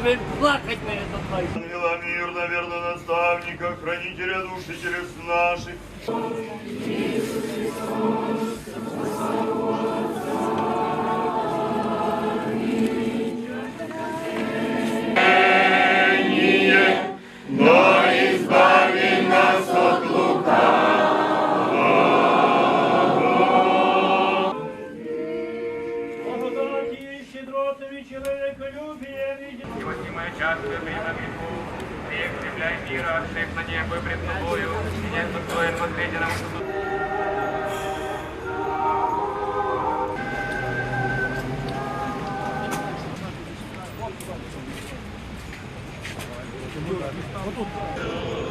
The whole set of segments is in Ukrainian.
теперь плакать перед тобой. Ангела мир, наверное, наставника, хранителя души через наших. Но и щедротами человеколюбия видит. Невозимое частое время греху, ты скрепляй мира, всех на небо и пред тобою, и нет достоин возведенному суду. Как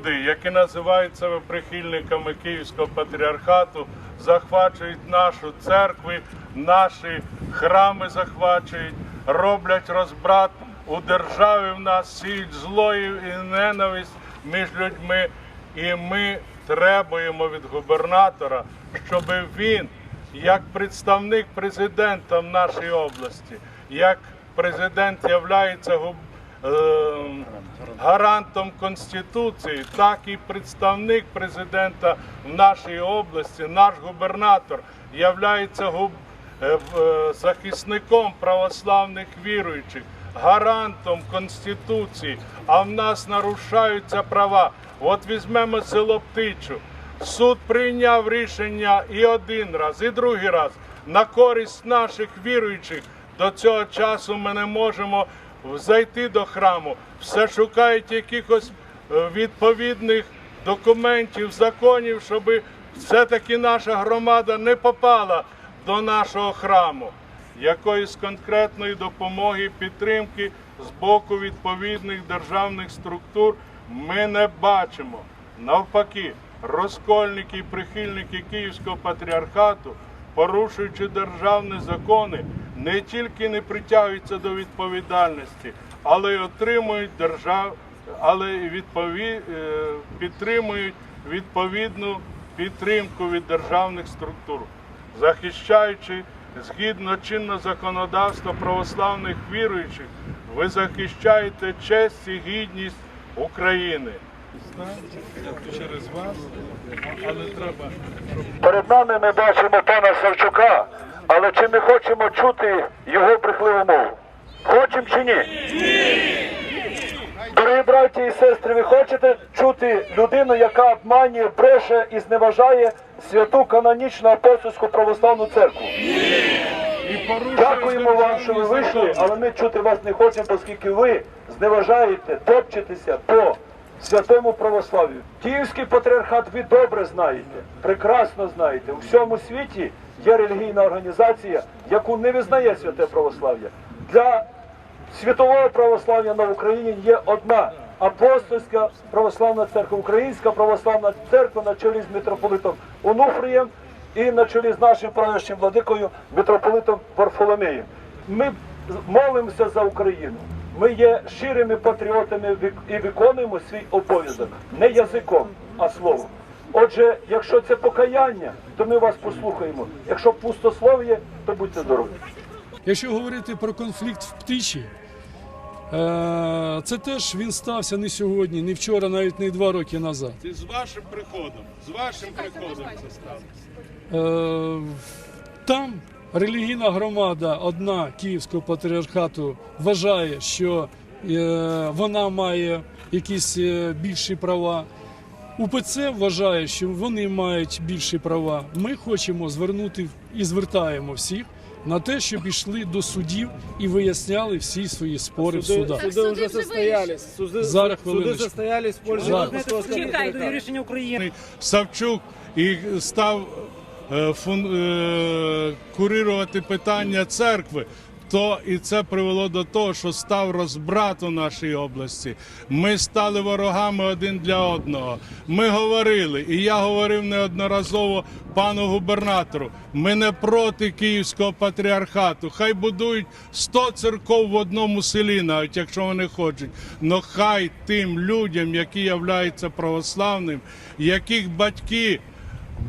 Люди, які називають себе прихильниками Київського патріархату, захвачують нашу церкву, наші храми захвачують, роблять розбрат у державі в нас, сіють злою і ненависть між людьми. І ми требуємо від губернатора, щоб він, як представник президента в нашій області, як президент являється губ- е, гарантом Конституції, так і представник президента в нашій області, наш губернатор, губ- е, е, захисником православних віруючих, гарантом Конституції, а в нас нарушаються права. От візьмемо село Птичу. Суд прийняв рішення і один раз, і другий раз на користь наших віруючих. До цього часу ми не можемо зайти до храму. Все шукають якихось е, відповідних документів, законів, щоб все-таки наша громада не попала до нашого храму. Якоїсь конкретної допомоги, підтримки з боку відповідних державних структур ми не бачимо. Навпаки, розкольники і прихильники Київського патріархату, порушуючи державні закони, не тільки не притягуються до відповідальності, але й отримують держав, але й відпові... е, підтримують відповідну підтримку від державних структур, захищаючи згідно чинного законодавства православних віруючих, ви захищаєте честь і гідність України. Через вас, але треба Перед нами ми бачимо пана Савчука, але чи ми хочемо чути його брехливу мову? Хочемо чи ні? Дорогі браті і сестри, ви хочете чути людину, яка обманює, бреше і зневажає святу канонічну апостольську православну церкву? Дякуємо вам, що ви вийшли, але ми чути вас не хочемо, оскільки ви зневажаєте, топчетеся по святому православ'ю. Київський патріархат ви добре знаєте, прекрасно знаєте. У всьому світі є релігійна організація, яку не визнає святе православ'я. Для світового православ'я на Україні є одна апостольська православна церква, Українська православна церква на чолі з митрополитом Онуфрієм і на чолі з нашим правящим владикою митрополитом Варфоломеєм. Ми молимося за Україну. Ми є щирими патріотами і виконуємо свій обов'язок не язиком, а словом. Отже, якщо це покаяння, то ми вас послухаємо. Якщо пустослов'я, то будьте здорові. Якщо говорити про конфлікт в птичі, е, це теж він стався не сьогодні, не вчора, навіть не два роки назад. Це з вашим приходом, з вашим приходом це сталося. Е, Там релігійна громада, одна Київського патріархату, вважає, що е, вона має якісь е, більші права. УПЦ вважає, що вони мають більші права. Ми хочемо звернути і звертаємо всіх на те, щоб йшли до судів і виясняли всі свої спори в судах. Суди уже состоялись. Суди, Зараз суди состоялись в пользу. Рішення України. Савчук і став курирувати питання церкви. То і це привело до того, що став розбрат у нашій області. Ми стали ворогами один для одного. Ми говорили, і я говорив неодноразово пану губернатору. Ми не проти Київського патріархату. Хай будують 100 церков в одному селі, навіть якщо вони хочуть. Но хай тим людям, які являються православним, яких батьки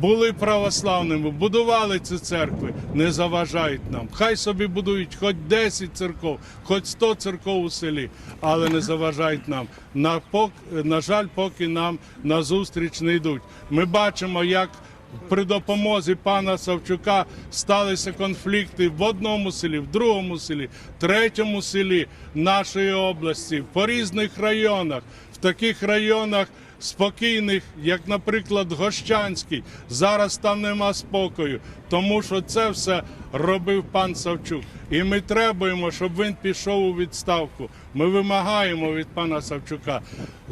були православними, будували ці церкви, не заважають нам. Хай собі будують хоч 10 церков, хоч 100 церков у селі, але не заважають нам. На, пок... на жаль, поки нам на зустріч не йдуть. Ми бачимо, як при допомозі пана Савчука сталися конфлікти в одному селі, в другому селі, третьому селі нашої області, по різних районах. Таких районах спокійних, як, наприклад, Гощанський. Зараз там нема спокою, тому що це все робив пан Савчук. І ми требуємо, щоб він пішов у відставку. Ми вимагаємо від пана Савчука.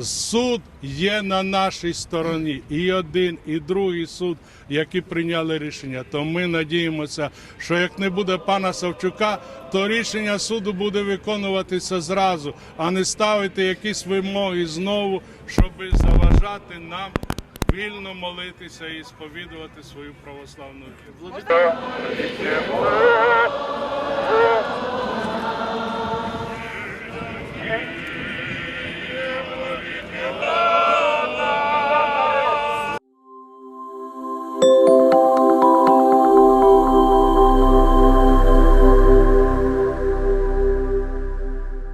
Суд є на нашій стороні. І один, і другий суд, які прийняли рішення. То ми надіємося, що як не буде пана Савчука, то рішення суду буде виконуватися зразу, а не ставити якісь вимоги знову, щоб заважати нам вільно молитися і сповідувати свою православну віру.